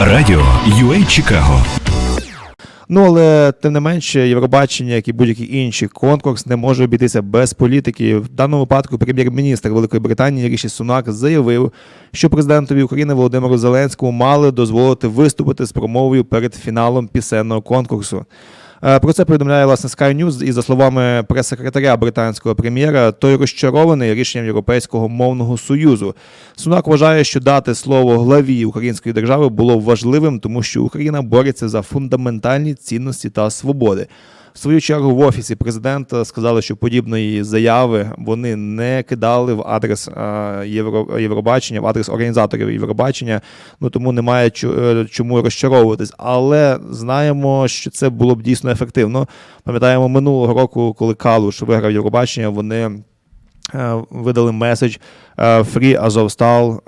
Радіо UA Чикаго Ну але тим не менше, Євробачення, як і будь-який інший конкурс, не може обійтися без політики. В даному випадку прем'єр-міністр Великої Британії Ріші Сунак заявив, що президентові України Володимиру Зеленському мали дозволити виступити з промовою перед фіналом пісенного конкурсу. Е, Про це повідомляє власне Sky News, і за словами прес-секретаря британського прем'єра, той розчарований рішенням Європейського мовного союзу. Сунак вважає, що дати слово главі української держави було важливим, тому що Україна бореться за фундаментальні цінності та свободи. В свою чергу в офісі президента сказали, що подібної заяви вони не кидали в адрес е, Євро, Євробачення, в адрес організаторів Євробачення. Ну тому немає е, чому розчаровуватись. Але знаємо, що це було б дійсно ефективно. Пам'ятаємо минулого року, коли Калуш виграв Євробачення, вони. е, Видали меседж е, Free е,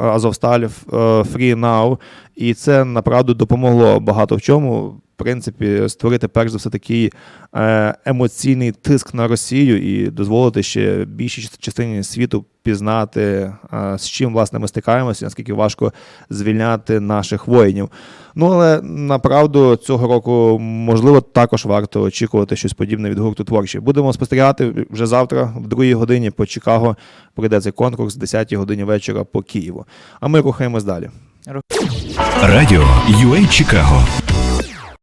Azovstal е, Free Now, і це направду допомогло багато в чому. Принципі, створити перш за все такий е, емоційний тиск на Росію і дозволити ще більшій частині світу пізнати, е, з чим власне ми стикаємося, наскільки важко звільняти наших воїнів. Ну але направду цього року можливо також варто очікувати щось подібне від гурту творчі. Будемо спостерігати вже завтра, в другій годині по Чикаго пройде цей конкурс, в 10 годині вечора по Києву. А ми рухаємось далі. Радіо UA Чикаго